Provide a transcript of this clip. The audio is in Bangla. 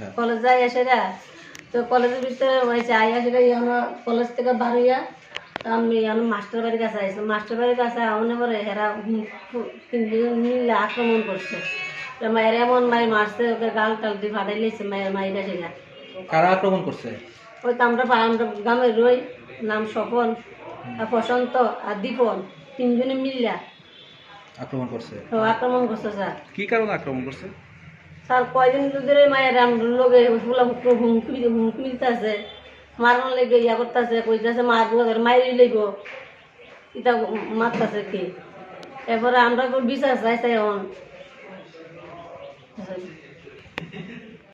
আচ্ছা। কলেজ যাই এসে রা তো কলেজের ভিতরে হয়েছে আই আসে রা ইয়ানো কলেজ থেকে বার হইয়া তো আমি ইয়ানো মাস্টার বাড়ির কাছে আইসি মাস্টার বাড়ির কাছে আমনে পরে হেরা হুম- হু- তিনজন মিলে আক্রমণ করছে। তো মায়ের এমন মাই মারছে ওকে গাল টাল দিয়ে ফাটাই লিয়েছে মায়ের মাইরা সেটা কারা আক্রমণ করছে? ওই তো আমরা আমরা গ্রামের রই নাম স্বপন আর প্রশান্ত আর দীপন তিনজনে মিল্লা আক্রমণ করছে। তো আক্রমণ করছে স্যার। কি কারণে আক্রমণ করছে? স্যার কয়দিন ধরে মায়ের লোকে ফুলা হুমকি হুমকি দিতেছে মারানোর লেগে ইয়া করতেছে কইতেছে মারবো মাইরি লইব। এটা মারতেছে কি? এরপরে আমরা বিচার চাই চাই এখন।